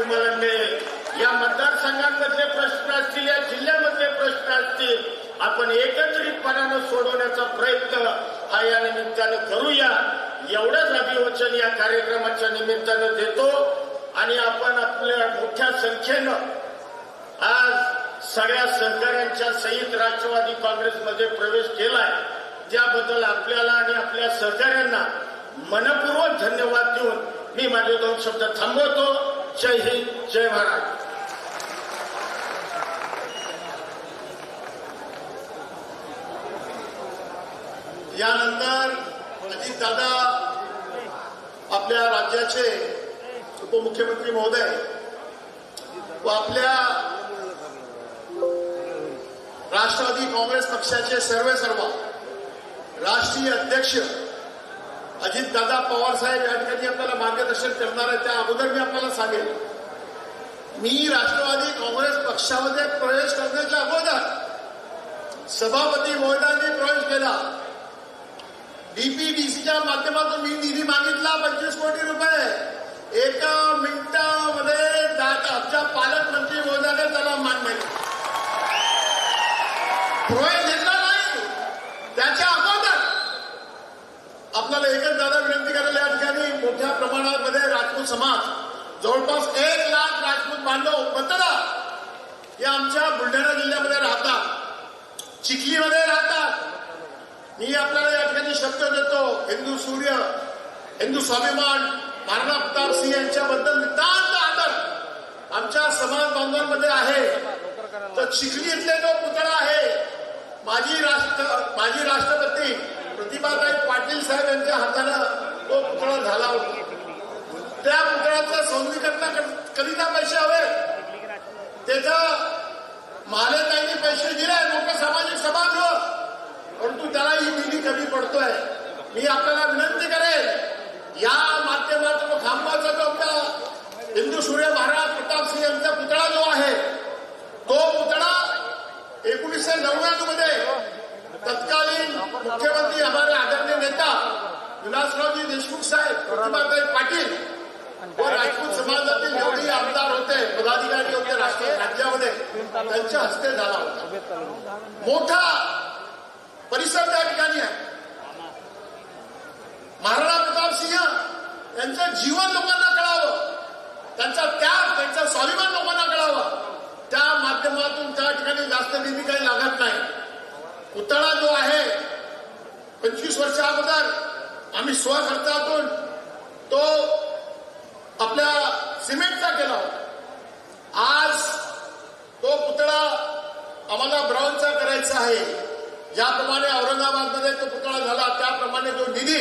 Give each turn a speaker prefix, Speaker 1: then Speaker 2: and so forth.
Speaker 1: तुम्हाला मिळेल या मतदारसंघांमधले प्रश्न असतील या जिल्ह्यामधले प्रश्न असतील आपण एकत्रितपणानं सोडवण्याचा प्रयत्न हा या निमित्तानं करूया. एवढंच अभिवचन या कार्यक्रमाच्या निमित्तानं देतो. आणि आपण आपल्या मोठ्या संख्येनं आज सगळ्या सहकाऱ्यांच्या सहित राष्ट्रवादी काँग्रेसमध्ये प्रवेश केलाय. त्याबद्दल आपल्याला आणि आपल्या सहकाऱ्यांना मनपूर्वक धन्यवाद देऊन मी माझे दोन शब्द थांबवतो. जय हिंद जय महाराज
Speaker 2: यानंतर अजितदादा आपल्या राज्याचे उपमुख्यमंत्री महोदय व आपल्या राष्ट्रवादी काँग्रेस पक्षाचे सर्वे सर्व राष्ट्रीय अध्यक्ष अजितदादा पवार साहेब या ठिकाणी आपल्याला मार्गदर्शन करणार आहे त्या अगोदर मी आपल्याला सांगेन. मी राष्ट्रवादी काँग्रेस पक्षामध्ये प्रवेश करण्याच्या अगोदर सभापती महोदयांनी प्रवेश केला. डीपीडीसीच्या माध्यमातून मी निधी मागितला पंचवीस कोटी रुपये. एका मिनिटामध्ये आमच्या पालकमंत्री महोदयाने त्याला मान्य केलं प्रवेश घेतला नाही त्याच्या अगोदर आपल्याला एकच दादा विनंती करायला या ठिकाणी मोठ्या प्रमाणामध्ये राजपूत समाज जवळपास एक लाख राजपूत बांधव मतदार हे आमच्या बुलढाणा जिल्ह्यामध्ये राहतात चिखलीमध्ये राहतात. मी आपल्याला या ठिकाणी शब्द देतो हिंदू सूर्य हिंदू स्वाभिमान महाराणा प्रताप सिंह यांच्याबद्दल नितांत आदर. आमच्या समाज बांधवांमध्ये आहे. तर चिखली इथले जो पुतळा आहे माजी राष्ट्र माजी राष्ट्रपती पाटील हाताला तो पुतळा झाला होता. त्या पुतळ्याचं सौंदर्यीकरणाकरिता पैसे हवे. त्याचा महालेताईंनी पैसे दिले. मोठं सामाजिक समाज. परंतु त्याला ही निधी कमी पडतोय. मी आपल्याला विनंती करेन या माध्यमातून खांबाचा जो आपला हिंदू सूर्य महाराज प्रताप सिंह यांचा पुतळा जो आहे तो पुतळा एकोणीसशे नव्याण्णवमध्ये तत्कालीन मुख्यमंत्री हमारे आदरणीय नेता विलासरावजी देशमुख साहेब प्रतिभाताई पाटील व राजपूत समाजातील जेवढे आमदार होते पदाधिकारी होते राष्ट्र राज्यामध्ये त्यांच्या हस्ते झाला होता. मोठा परिसर त्या ठिकाणी आहे. महाराणा प्रताप सिंह यांचं जीवन लोकांना कळावं. त्यांचा त्याग त्यांचा स्वाभिमान लोकांना कळावा. त्या माध्यमातून त्या ठिकाणी जास्त निधी काही लागत नाही. पुतळा जो आहे पंचवीस वर्षा अगोदर आम्ही स्वखर्चातून तो आपल्या सिमेंटचा केला. आज तो पुतळा आम्हाला ब्राऊनचा करायचा आहे. ज्याप्रमाणे औरंगाबादमध्ये तो पुतळा झाला त्याप्रमाणे जो निधी